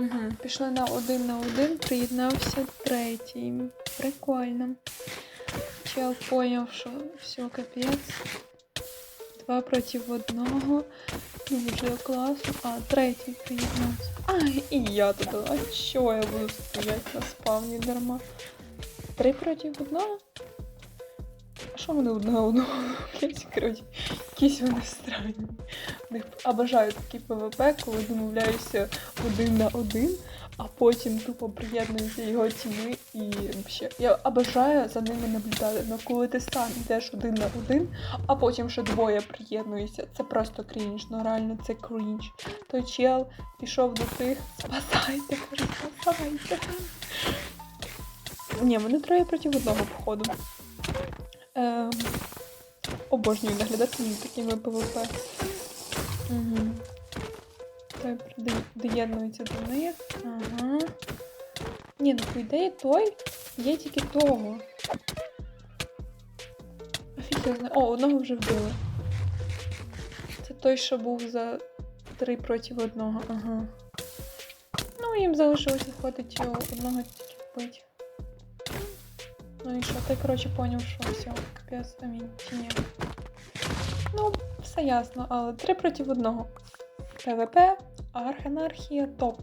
Угу. Пішли на один на один, приєднався третій. Прикольно. Чел поняв, що все, капець. Два проти одного. Дуже класно. А, третій приєднався. А, і я туди. А чого я буду стояти на спавні дарма? Три проти одного? Що вони одного одного? Якісь, коротше, якісь вони странні. Обожаю такі ПВП, коли домовляюся один на один, а потім тупо приєднуються його тіми і взагалі. Я обожаю за ними наблюдати. Ну коли ти сам йдеш один на один, а потім ще двоє приєднуються, це просто крінж. Ну реально це крінж. Той чел пішов до тих, спасайте, спасайте. Ні, вони троє проти одного походу. Ем, обожнюю наглядати за такими ПВП. Угу. Той доєднується до них. Ага. Ні, ну по ідеї той є тільки того. Знає. О, одного вже вбили. Це той, що був за три проти одного. Ага. Ну, їм залишилося хватить одного тільки вбити. Ну і що, ти, коротше, поняв, що все, капець, амінь, чи ні. Ну, все ясно, але три проти одного. ПВП, арханархія, топ.